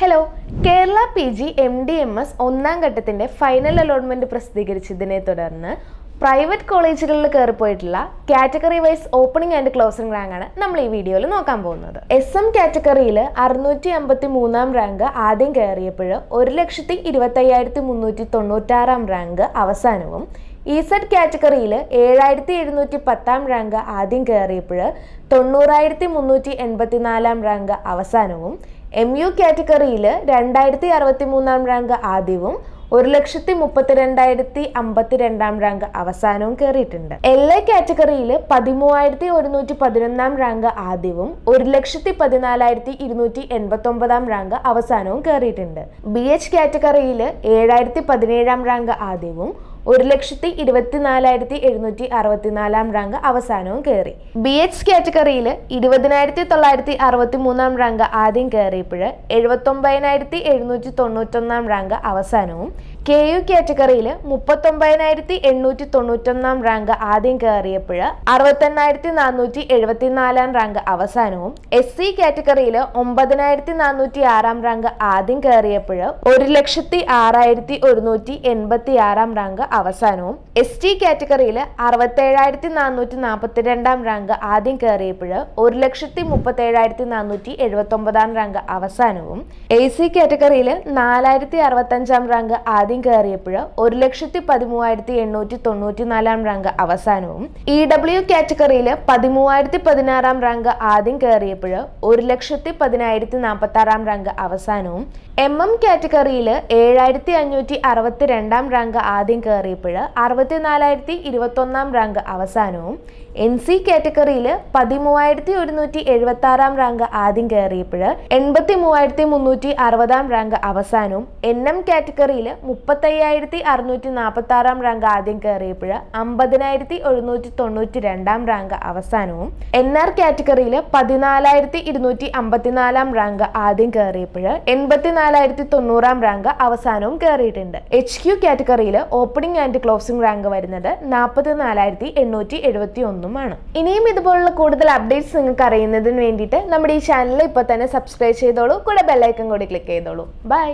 Hello Kerala P G M D M S ഒന്നാം ഘട്ടത്തിന്റെ final allotment പ്രസിദ്ധീകരിച്ചതിനെ തുടർന്ന് പ്രൈവറ്റ് കോളേജുകളിൽ കയറിപ്പോയിട്ടുള്ള category wise opening and closing rank ആണ് നമ്മൾ ഈ വീഡിയോയിൽ നോക്കാൻ പോകുന്നത്. എസ് എം കാറ്റഗറിയിൽ അറുന്നൂറ്റി അമ്പത്തി മൂന്നാം റാങ്ക് ആദ്യം കയറിയപ്പോൾ ഒരു ലക്ഷത്തി ഇരുപത്തയ്യായിരത്തി മുന്നൂറ്റി തൊണ്ണൂറ്റാറാം റാങ്ക് അവസാനവും ഇ സെഡ് കാറ്റഗറിയിൽ ഏഴായിരത്തി എഴുന്നൂറ്റി പത്താം റാങ്ക് ആദ്യം കയറിയപ്പോൾ തൊണ്ണൂറായിരത്തി മുന്നൂറ്റി എൺപത്തിനാലാം റാങ്ക് അവസാനവും എം യു കാറ്റഗറിയിൽ രണ്ടായിരത്തി അറുപത്തി മൂന്നാം റാങ്ക് ആദ്യവും ഒരു ലക്ഷത്തി മുപ്പത്തിരണ്ടായിരത്തി അമ്പത്തിരണ്ടാം റാങ്ക് അവസാനവും കയറിയിട്ടുണ്ട് എൽ എ കാറ്റഗറിയിൽ പതിമൂവായിരത്തി ഒരുന്നൂറ്റി പതിനൊന്നാം റാങ്ക് ആദ്യവും ഒരു ലക്ഷത്തി പതിനാലായിരത്തി ഇരുന്നൂറ്റി എൺപത്തി ഒമ്പതാം റാങ്ക് അവസാനവും കയറിയിട്ടുണ്ട് ബി എച്ച് കാറ്റഗറിയിൽ ഏഴായിരത്തി പതിനേഴാം റാങ്ക് ആദ്യവും ഒരു ലക്ഷത്തി ഇരുപത്തിനാലായിരത്തി എഴുന്നൂറ്റി അറുപത്തിനാലാം റാങ്ക് അവസാനവും കയറി. ബി എച്ച് കാറ്റഗറിയിൽ ഇരുപതിനായിരത്തി തൊള്ളായിരത്തി അറുപത്തി മൂന്നാം റാങ്ക് ആദ്യം കയറിയപ്പോൾ എഴുപത്തൊമ്പതിനായിരത്തി എഴുന്നൂറ്റി തൊണ്ണൂറ്റൊന്നാം റാങ്ക് അവസാനവും കെ യു കാറ്റഗറിയിൽ മുപ്പത്തൊമ്പതിനായിരത്തി എണ്ണൂറ്റി തൊണ്ണൂറ്റൊന്നാം റാങ്ക് ആദ്യം കയറിയപ്പോൾ അറുപത്തെണ്ണായിരത്തി നാനൂറ്റി എഴുപത്തിനാലാം റാങ്ക് അവസാനവും എസ് സി കാറ്റഗറിയിൽ ഒമ്പതിനായിരത്തി നാനൂറ്റി ആറാം റാങ്ക് ആദ്യം കയറിയപ്പോൾ ഒരു ലക്ഷത്തി ആറായിരത്തി ഒരുന്നൂറ്റി എൺപത്തി ആറാം റാങ്ക് അവസാനവും എസ് ടി കാറ്റഗറിയിൽ അറുപത്തേഴായിരത്തി നാനൂറ്റി നാൽപ്പത്തിരണ്ടാം റാങ്ക് ആദ്യം കയറിയപ്പോൾ ഒരു ലക്ഷത്തി മുപ്പത്തേഴായിരത്തി നാനൂറ്റി എഴുപത്തി ഒമ്പതാം റാങ്ക് അവസാനവും എ സി കാറ്റഗറിയിൽ നാലായിരത്തി അറുപത്തഞ്ചാം റാങ്ക് ആദ്യം കയറിയപ്പോൾ ഒരു ലക്ഷത്തി പതിമൂവായിരത്തി എണ്ണൂറ്റി തൊണ്ണൂറ്റി നാലാം റാങ്ക് അവസാനവും ഇ ഡബ്ല്യു കാറ്റഗറിയിൽ പതിമൂവായിരത്തി പതിനാറാം റാങ്ക് ആദ്യം കയറിയപ്പോൾ ഒരു ലക്ഷത്തി പതിനായിരത്തി നാൽപ്പത്തി ആറാം റാങ്ക് അവസാനവും എം എം കാറ്റഗറിയിൽ ഏഴായിരത്തി അഞ്ഞൂറ്റി അറുപത്തി രണ്ടാം റാങ്ക് ആദ്യം കയറിയപ്പോൾ അറുപത്തിനാലായിരത്തി ഇരുപത്തൊന്നാം റാങ്ക് അവസാനവും എൻ സി കാറ്റഗറിയിൽ പതിമൂവായിരത്തി ഒരുന്നൂറ്റി എഴുപത്തി ആറാം റാങ്ക് ആദ്യം കയറിയപ്പോൾ എൺപത്തി മൂവായിരത്തി മുന്നൂറ്റി അറുപതാം റാങ്ക് അവസാനവും എൻ എം കാറ്റഗറിയിൽ മുപ്പത്തയ്യായിരത്തി അറുന്നൂറ്റി നാൽപ്പത്തി ആറാം റാങ്ക് ആദ്യം കയറിയപ്പോൾ അമ്പതിനായിരത്തി എഴുന്നൂറ്റി തൊണ്ണൂറ്റി രണ്ടാം റാങ്ക് അവസാനവും എൻ ആർ കാറ്റഗറിയിൽ പതിനാലായിരത്തി ഇരുന്നൂറ്റി അമ്പത്തിനാലാം റാങ്ക് ആദ്യം കയറിയപ്പോൾ എൺപത്തിനാലായിരത്തി തൊണ്ണൂറാം റാങ്ക് അവസാനവും കയറിയിട്ടുണ്ട്. എച്ച് ക്യു കാറ്റഗറിയിൽ ഓപ്പണിംഗ് ആൻഡ് ക്ലോസിംഗ് റാങ്ക് വരുന്നത് നാൽപ്പത്തിനാലായിരത്തി എണ്ണൂറ്റി എഴുപത്തി ഒന്നുമാണ് ഇനിയും ഇതുപോലുള്ള കൂടുതൽ അപ്ഡേറ്റ്സ് നിങ്ങൾക്ക് അറിയുന്നതിന് വേണ്ടിയിട്ട് നമ്മുടെ ഈ ചാനൽ ഇപ്പോൾ തന്നെ സബ്സ്ക്രൈബ് ചെയ്തോളൂ. കൂടെ ബെല്ലൈക്കൺ കൂടി ക്ലിക്ക് ചെയ്തോളൂ. ബൈ